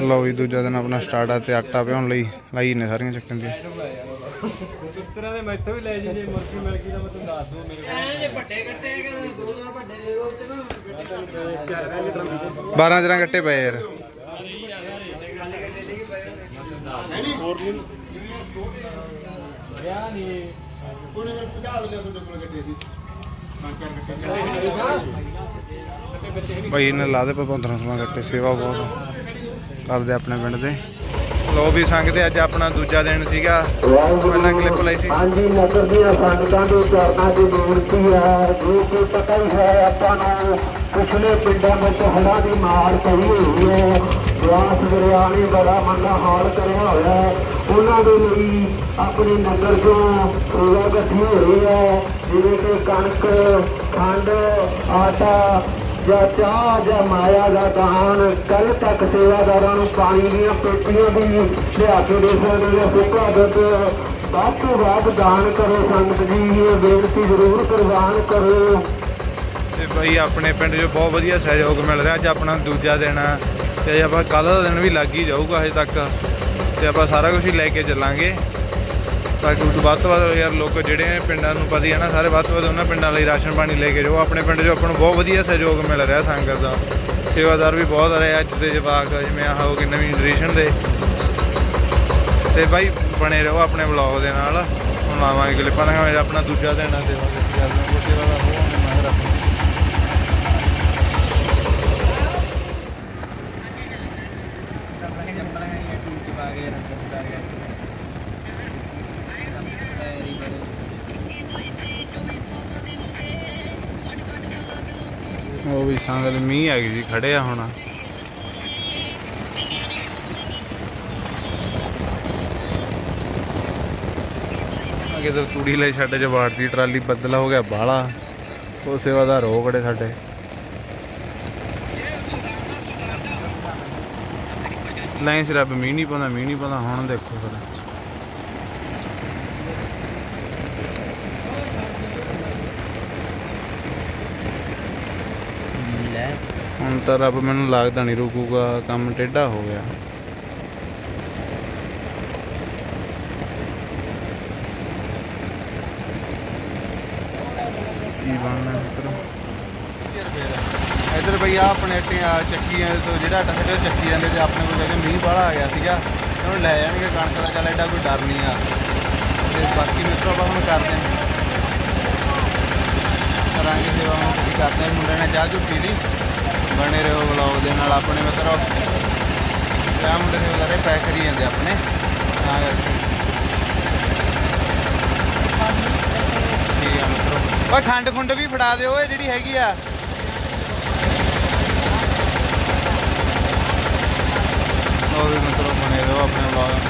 ਲਓ ਵੀ ਦੂਜਾ ਦਿਨ ਆਪਣਾ ਸਟਾਰਟ ਆ ਤੇ ਆਟਾ ਪਿਆਉਣ ਲਈ ਲਾਈ ਨੇ ਸਾਰੀਆਂ ਚੱਕਣ ਦੀ ਪੁੱਤਰਾਂ ਦੇ ਮੈਥੋਂ ਵੀ ਲੈ ਜੀ ਜੇ ਮੁਰਗੀ ਮਿਲ ਗਈ ਤਾਂ ਮੈਂ ਤੁਹਾਨੂੰ ਦੱਸ ਦੂੰ ਮੇਰੇ ਐ ਜੇ ਵੱਡੇ ਕੱਟੇ ਕਿ ਦੋ ਦੋ ਵੱਡੇ ਦੇ ਦੋ ਤੇ ਨਾ 12 ਦਿਨਾਂ ਕੱਟੇ ਪਏ ਯਾਰ। ਗਿਆ ਨਹੀਂ ਭਾਈ ਇਹਨੇ ਲਾ ਦੇ ਪਏ 15 16 ਕੱਟੇ ਸੇਵਾ ਬਹੁਤ ਕਰਦੇ ਆਪਣੇ ਪਿੰਡ ਦੇ। ਲੋ ਵੀ ਸੰਗਤੇ ਅੱਜ ਆਪਣਾ ਦੂਜਾ ਦਿਨ ਸੀਗਾ। ਪਹਿਲਾਂ ਕਲਿੱਪ ਲਈ ਸੀ। ਹਾਂਜੀ, ਨਗਰ ਦੀਆਂ ਸੰਗਤਾਂ ਦੇ ਚਰਨਾਂ ਦੀ ਬੇਨਤੀ ਹੈ, ਜੋ ਕਿ ਪਤਾ ਹੀ ਹੈ, ਆਪਾਂ ਨੂੰ ਪਿਛਲੇ ਪਿੰਡਾਂ ਵਿੱਚ ਹੜ੍ਹਾਂ ਦੀ ਮਾਰ ਪਈ ਹੋਈ ਹੈ। ਬਿਆਸ ਦਰਿਆ ਨੇ ਬੜਾ ਮੰਦਾ ਹਾਲ ਕਰਿਆ ਹੋਇਆ ਹੈ। ਉਹਨਾਂ ਦੇ ਲਈ ਆਪਣੇ ਨਗਰ ਤੋਂ ਸੇਵਾ ਇਕੱਠੀ ਹੋ ਹੈ। ਜਿਵੇਂ ਕਿ ਕਣਕ, ਖੰਡ, ਆਟਾ ਜਾਂ ਜਾਂ ਮਾਇਆ ਦਾ ਦਾਨ। ਕੱਲ ਤੱਕ ਸੇਵਾਦਾਰਾਂ ਨੂੰ ਪਾਣੀ ਦੀਆਂ ਪੇਟੀਆਂ ਵੀ ਲਿਆ ਕੇ ਦੇ ਸਕਦੇ ਨੇ ਸੁੱਕਾ ਦੁੱਧ ਵੱਧ ਤੋਂ ਵੱਧ ਦਾਨ ਕਰੋ ਸੰਗਤ ਜੀ, ਇਹ ਬੇਨਤੀ ਜ਼ਰੂਰ ਪ੍ਰਵਾਨ ਕਰੋ। ਤੇ ਭਾਈ ਆਪਣੇ ਪਿੰਡ 'ਚ ਬਹੁਤ ਵਧੀਆ ਸਹਿਯੋਗ ਮਿਲ ਰਿਹਾ। ਅੱਜ ਆਪਣਾ ਦੂਜਾ ਦਿਨ ਆ ਤੇ ਅੱਜ ਆਪਾਂ ਕੱਲ ਦਾ ਦਿਨ ਵੀ ਲੱਗ ਹੀ ਜਾਊਗਾ ਹਜੇ ਤੱਕ। ਤੇ ਆਪਾਂ ਸਾਰਾ ਕੁਝ ਹੀ ਲੈ ਕੇ ਚੱਲਾਂਗੇ। ਤਾਂ ਕਿ ਉਦੋਂ ਵੱਧ ਤੋਂ ਵੱਧ ਯਾਰ ਲੋਕ ਜਿਹੜੇ ਪਿੰਡਾਂ ਨੂੰ ਪਤੀ ਹੀ ਹੈ ਨਾ, ਸਾਰੇ ਵੱਧ ਤੋਂ ਵੱਧ ਉਹਨਾਂ ਪਿੰਡਾਂ ਲਈ ਰਾਸ਼ਨ ਪਾਣੀ ਲੈ ਕੇ ਜਾਓ। ਆਪਣੇ ਪਿੰਡ 'ਚ ਆਪਾਂ ਨੂੰ ਬਹੁਤ ਵਧੀਆ ਸਹਿਯੋਗ ਮਿਲ ਰਿਹਾ ਸੰਗਤ ਦਾ। ਸੇਵਾਦਾਰ ਵੀ ਬਹੁਤ ਆ ਰਹੇ ਅੱਜ ਦੇ ਜਵਾਕ, ਜਿਵੇਂ ਆਹ ਹੋ ਗਏ ਨਵੀਂ ਜਨਰੇਸ਼ਨ ਦੇ। ਤੇ ਬਾਈ ਬਣੇ ਰਹੋ ਆਪਣੇ ਵਲੌਗ ਦੇ ਨਾਲ। ਹੁਣ ਆਵਾਂਗੇ ਕਲਿੱਪਾਂ ਦਾ ਆਪਣਾ ਦੂਜਾ ਦਿਨ ਆ ਸੇਵਾ ਦਾ ਹੋਵਾਂਗੇ ਮੈਂ ਰੱਖ ਉਹ ਵੀ ਸੰਗਤ ਮੀਂਹ ਆ ਗਈ ਜੀ, ਖੜੇ ਆ ਹੁਣ। ਅੱਗੇ ਤਾਂ ਤੂੜੀ ਲਈ ਛੱਡ ਜਵਾੜ ਦੀ ਟਰਾਲੀ ਬਦਲਾ ਹੋ ਗਿਆ ਬਾਹਲਾ। ਉਹ ਸੇਵਾਦਾਰ ਹੋ ਖੜੇ ਸਾਡੇ। ਲਾਈਨ ਸਿਰਫ ਮੀਂਹ ਨਹੀਂ ਪਾਉਂਦਾ, ਮੀਂਹ ਨਹੀਂ ਪਾਉਂਦਾ, ਹੁਣ ਦੇਖੋ ਫਿਰ। ਹੁਣ ਤਾਂ ਰੱਬ ਮੈਨੂੰ ਲੱਗਦਾ ਨਹੀਂ ਰੁਕੂਗਾ, ਕੰਮ ਟੇਢਾ ਹੋ ਗਿਆ। ਕੀ ਬਣਨਾ ਮਿੱਤਰੋ? ਭਈ ਆ ਆਪਣੇ ਚੱਕੀਆਂ ਤੋਂ ਜਿਹੜਾ ਆਟਾ ਚੱਕੀ ਜਾਂਦੇ ਤੇ ਆਪਣੇ ਕੋਲ ਜਿਹੜੇ ਮੀਂਹ ਬਾਹਲਾ ਆ ਗਿਆ ਸੀਗਾ, ਤੇ ਹੁਣ ਲੈ ਜਾਣਗੇ ਕਣਕ ਦਾ, ਚੱਲ ਐਡਾ ਕੋਈ ਡਰ ਨਹੀਂ ਆ। ਤੇ ਬਾਕੀ ਮਿੱਤਰੋ ਆਪਾਂ ਹੁਣ ਕਰਦੇ ਹਾਂ। ਕਰਾਂਗੇ ਸੇਵਾ ਹੁਣ ਕਰਦੇ ਹਾਂ, ਮੁੰਡੇ ਨੇ ਚਾਹ ਚੁੱਕੀ ਦੀ। ਬਣੇ ਰਹੋ ਵਲੌਗ ਦੇ ਨਾਲ ਆਪਣੇ ਮਿੱਤਰੋ ਚਾਹ ਮੁੰਡੇ ਨੇ ਵਗਾਰੇ ਪੈਕ ਕਰੀ ਜਾਂਦੇ ਆਪਣੇ। ਤਾਂ ਕਰਕੇ। ਠੀਕ ਆ ਮਿੱਤਰੋ। ਓਏ ਖੰਡ ਖੁੰਡ ਵੀ ਫੜਾ ਦਿਓ ਓਏ ਜਿਹੜੀ ਹੈਗੀ ਆ। ਉਹ ਵੀ ਮਿੱਤਰੋ ਬਣੇ ਰਹੋ ਆਪਣੇ ਵਲੌਗ